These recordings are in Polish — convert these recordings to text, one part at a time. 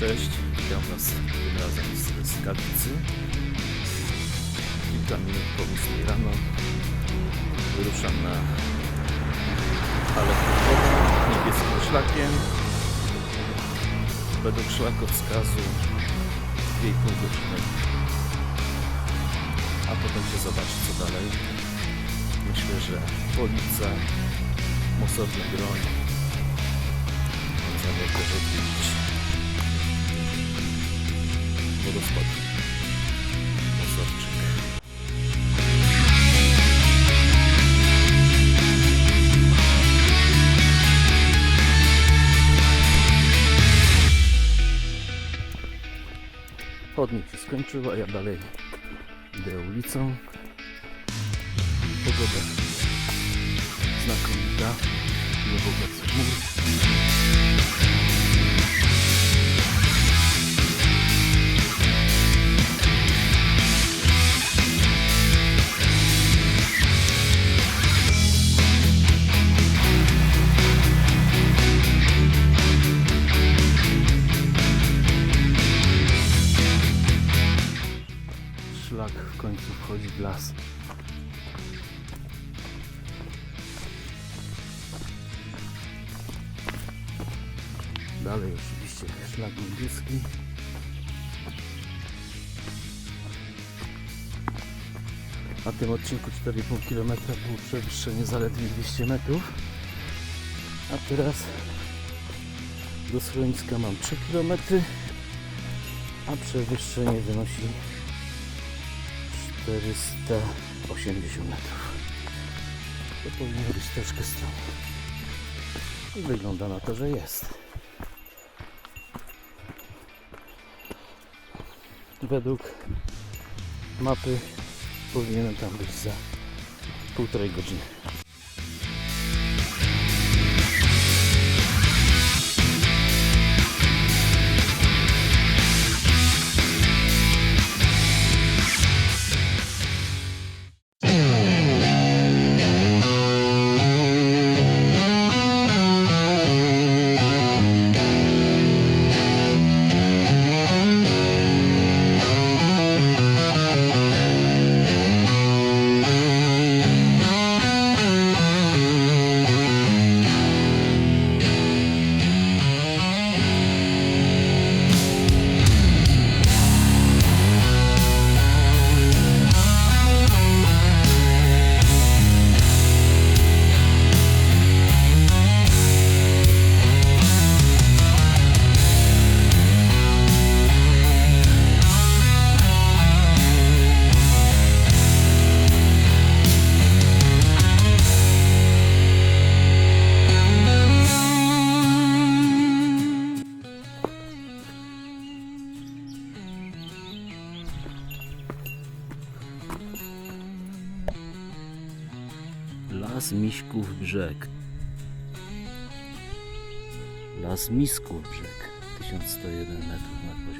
Cześć, witam Was tym razem z Skawicy. Kilka minut po 8 rano wyruszam na halę klubową niebieskim szlakiem. Według szlakowskazu 2,5 godziny. A potem się zobaczy co dalej. Myślę, że policja, mosowny broń zamierza też odwiedzić wodospadu. Mosowczyk. Chodnik się skończył, a ja dalej idę ulicą. Pogoda znakomita, nie chmur. Na tym odcinku 4,5 km było przewyższenie zaledwie 200 metrów. A teraz do schroniska mam 3 km, a przewyższenie wynosi 480 metrów. To powinno być troszkę stron. I wygląda na to, że jest. Według mapy powinienem tam być za półtorej godziny. Las Miśków Brzeg. Las Misków Brzeg. 1101 metrów nad poziomem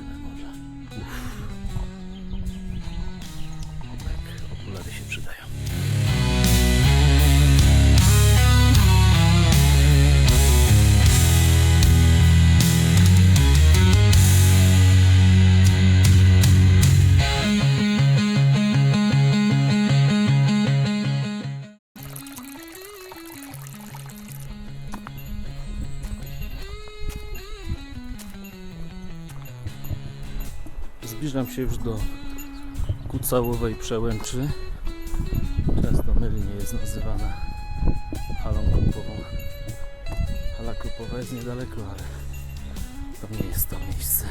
się już do Kucałowej Przełęczy. Często mylnie jest nazywana halą krupową. Hala krupowa jest niedaleko, ale to nie jest to miejsce.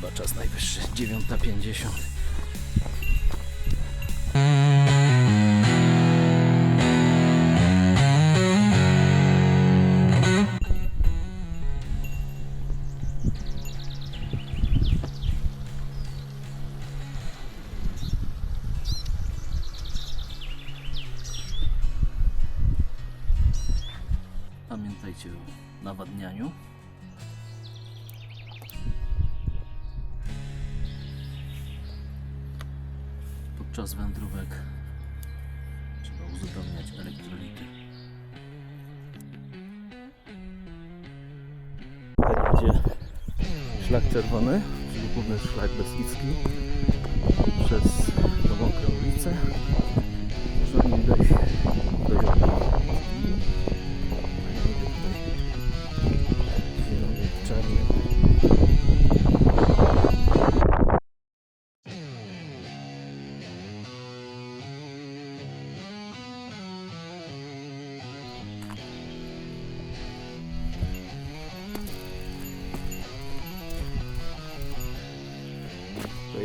Chyba czas najwyższy, 9.50.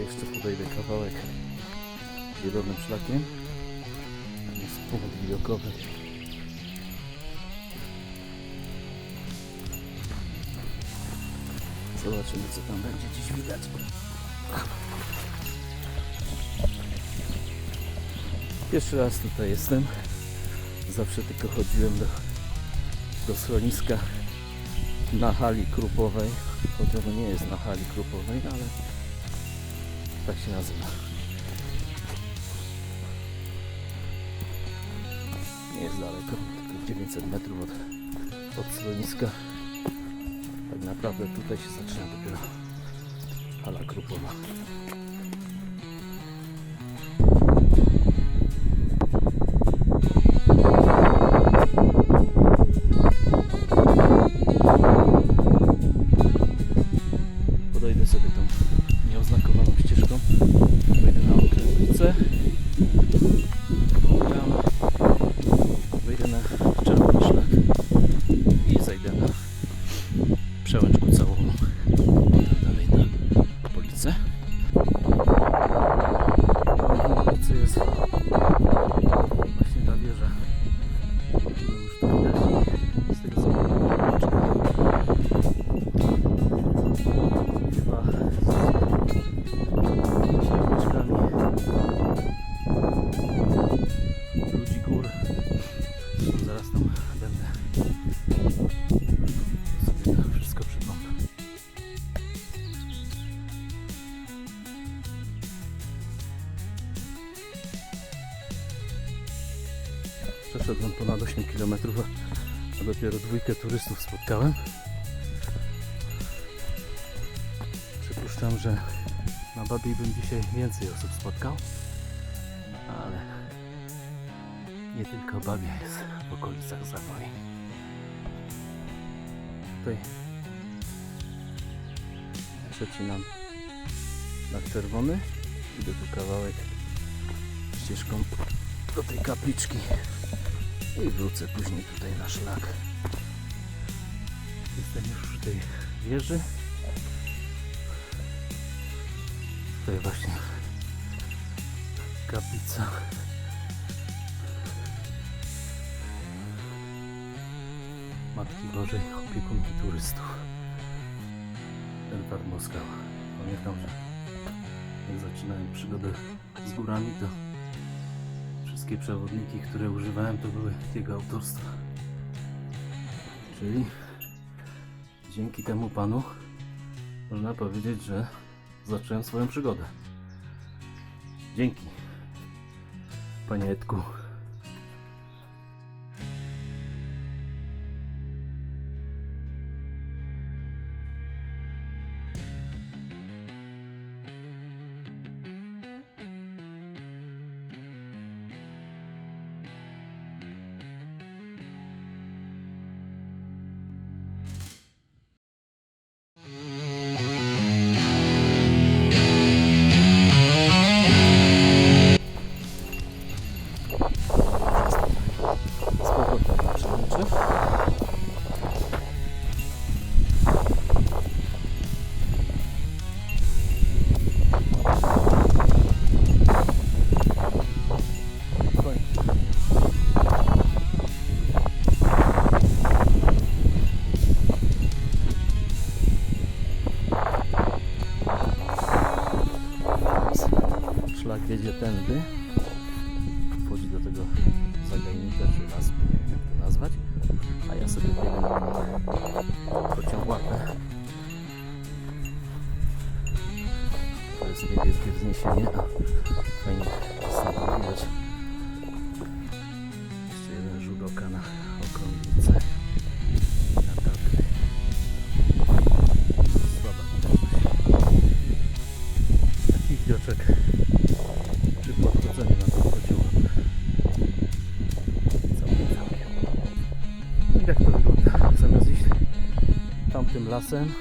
jeszcze podejdę kawałek zielonym szlakiem. Zobaczymy co tam będzie dziś widać. Pierwszy raz tutaj jestem. Zawsze tylko chodziłem do, do schroniska na hali krupowej. Chociaż nie jest na hali krupowej, ale tak się nazywa. Nie jest daleko, tylko 900 metrów od, od schroniska. Naprawdę tutaj się zaczyna dopiero hala grupowa. Spotkałem. Przypuszczam, że na Babii bym dzisiaj więcej osób spotkał, ale nie tylko Babia jest w okolicach Zawoi. Tutaj przecinam na czerwony, idę tu kawałek ścieżką do tej kapliczki i wrócę później tutaj na szlak. Jestem już w tej wieży. Tutaj właśnie kaplica. Matki Bożej, opiekunki turystów. Edward Moskał. Pamiętam, że jak zaczynałem przygodę z górami, to wszystkie przewodniki, które używałem, to były jego autorstwa. Czyli dzięki temu panu można powiedzieć, że zacząłem swoją przygodę. Dzięki. Panie Edku. Soon.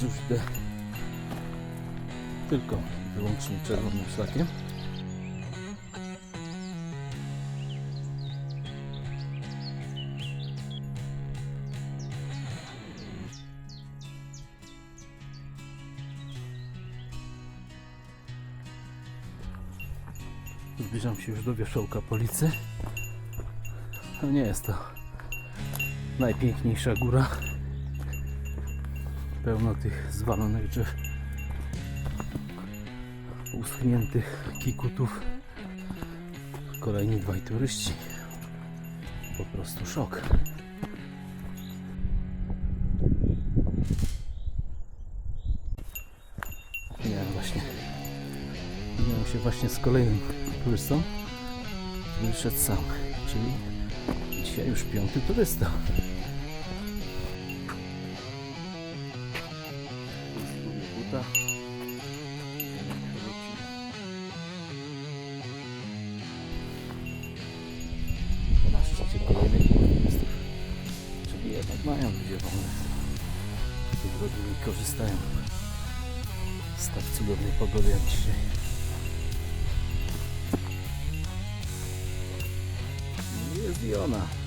Teraz już idę tylko wyłącznie czerwonym szlakiem. Zbliżam się już do wierzchołka policy. No nie jest to najpiękniejsza góra. Pełno tych zwalonych drzew, uschniętych kikutów. Kolejni dwaj turyści. Po prostu szok. Miałem właśnie Minąłem się właśnie z kolejnym turystą, który szedł sam, czyli dzisiaj już piąty turysta. Buta. Na szczycie kolejnych turystów. Czyli jednak mają ludzie wolne. Z tych godzin korzystają z tak cudownej pogody jak dzisiaj. Jest i ona.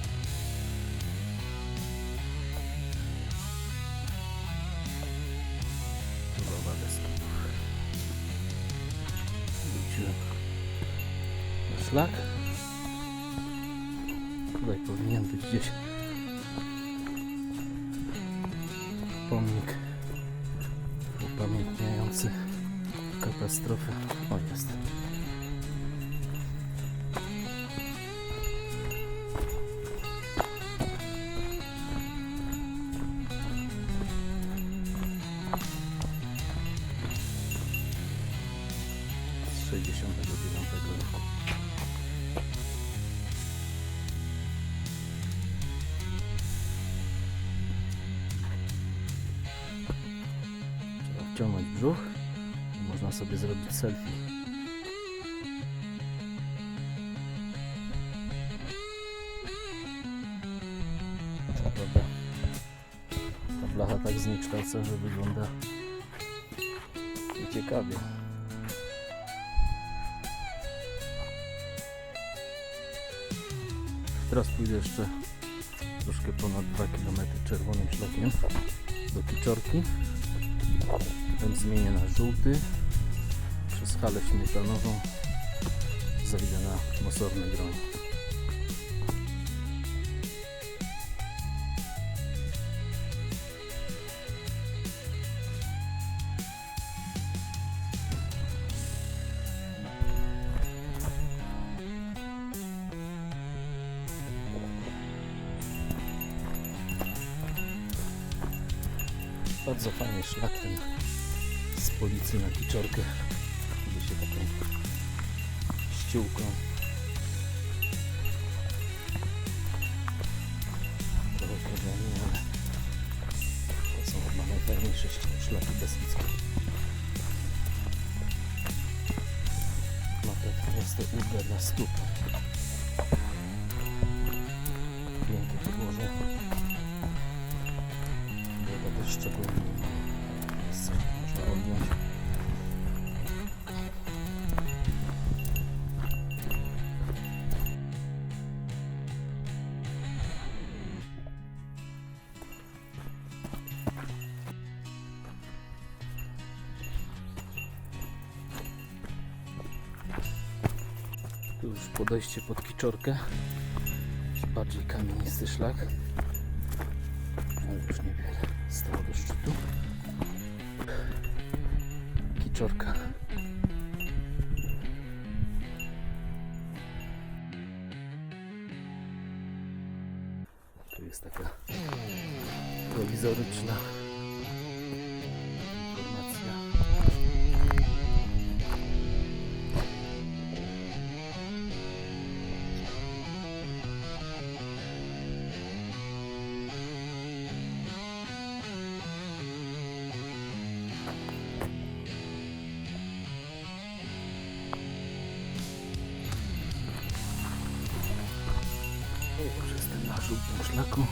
Trzeba wciągnąć brzuch i można sobie zrobić selfie. Prawda ta blacha tak zniekształca, że wygląda ciekawie. Teraz pójdę jeszcze troszkę ponad 2 km czerwonym szlakiem do Kiczorki. Ten zmienię na żółty przez halę śmietanową zajdę na mosorny groń. Bardzo fajny szlak ten z policji na Kiczorkę. Się taką ściółką. Podejście pod Kiczorkę. Bardziej kamienisty szlak. Szlaku.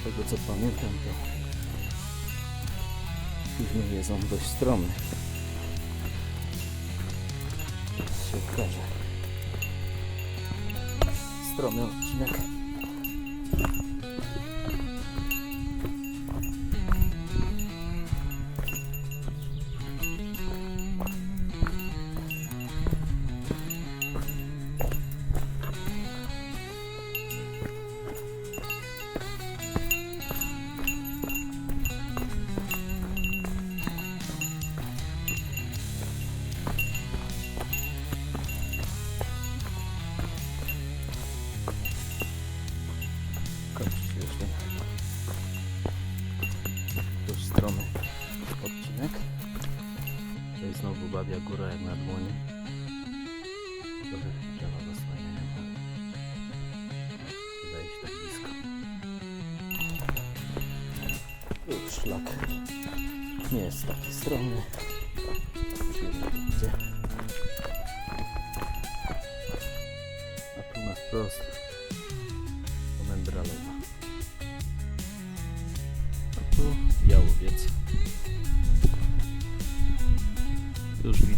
Z tego co pamiętam to później jest on dość. Teraz się okaże. Stromy odcinek.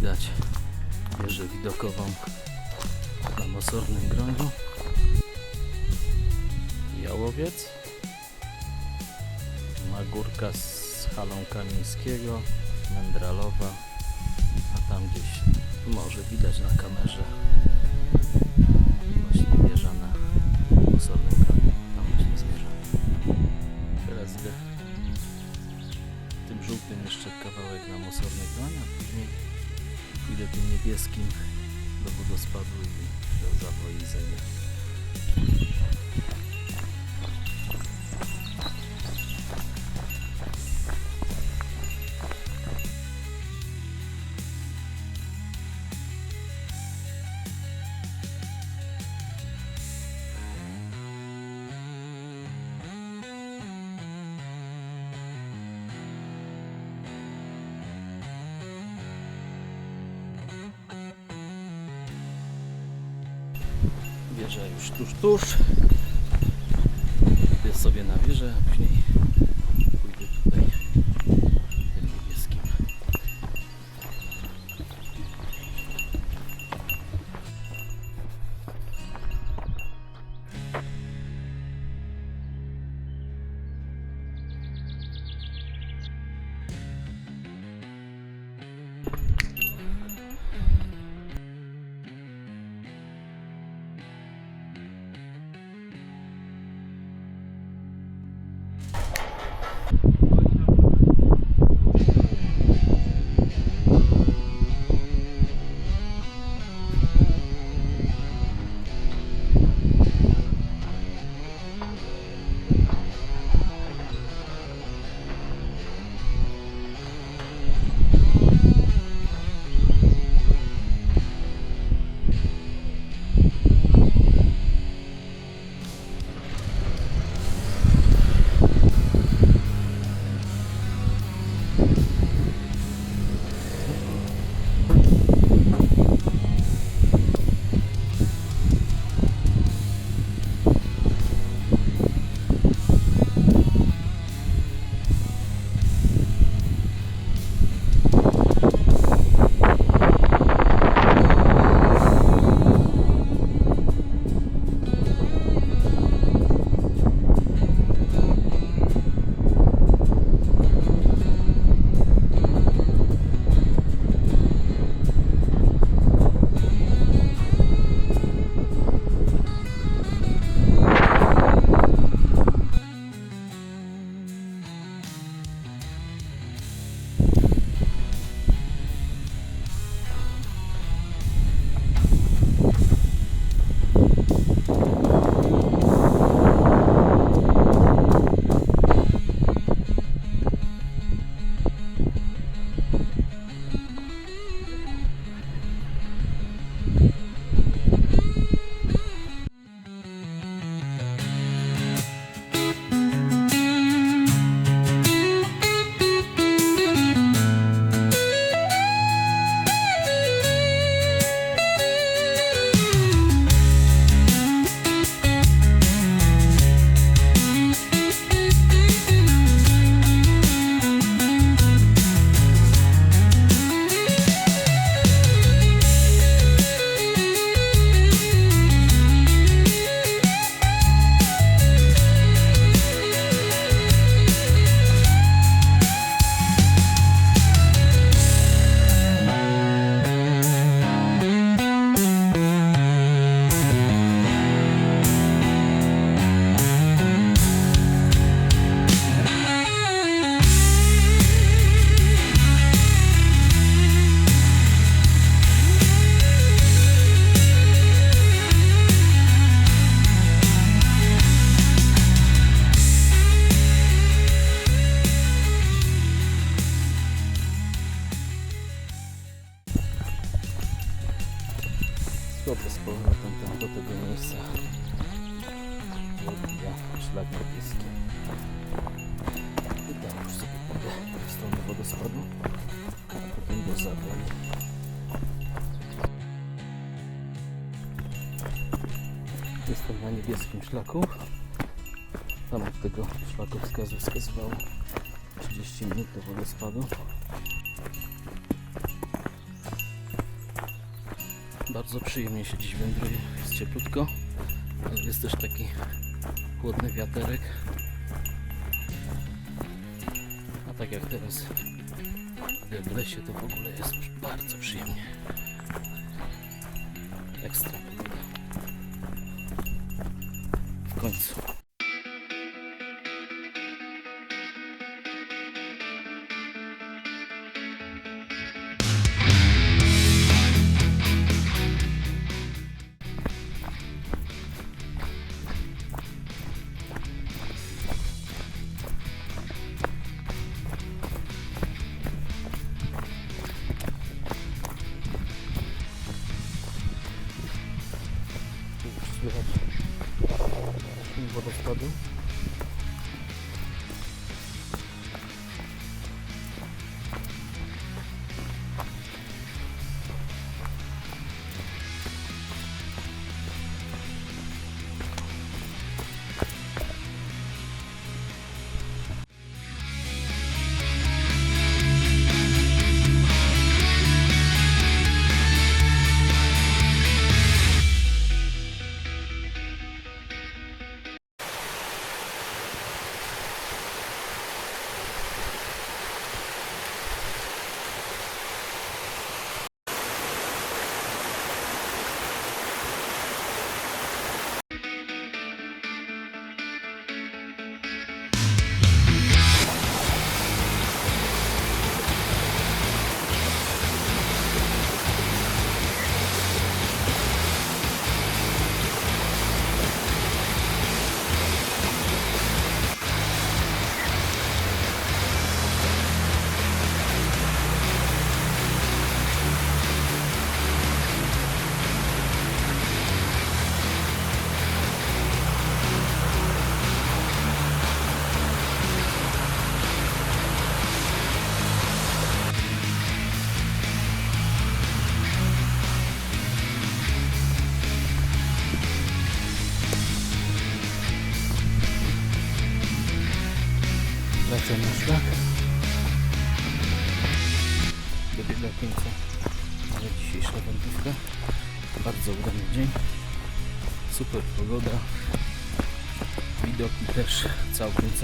Widać wieżę widokową na Mosornym Gronie. Jałowiec. Magórka z halą Kamińskiego. Mędralowa. A tam gdzieś może widać na kamerze pójdę tym niebieskim do wodospadu i do zawoi już tuż, tuż. Idę sobie na wieżę, a później Się dziś wędruje, jest cieplutko, jest też taki chłodny wiaterek. A tak jak teraz w lesie to w ogóle jest bardzo przyjemnie. Ekstra pogoda. W końcu.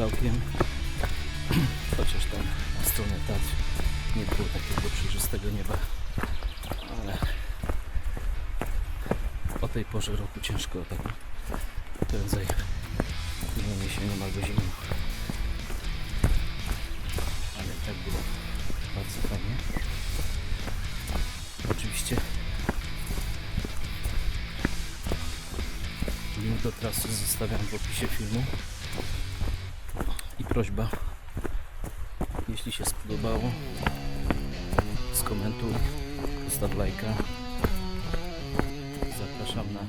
Całkiem. Chociaż tam na stronę Tatr nie było takiego przejrzystego nieba. Ale o tej porze roku ciężko tak prędzej nie jesienią albo zimą ale i tak było bardzo fajnie. Oczywiście link do trasy zostawiam w opisie filmu prośba, jeśli się spodobało, skomentuj, zostaw lajka. Zapraszam na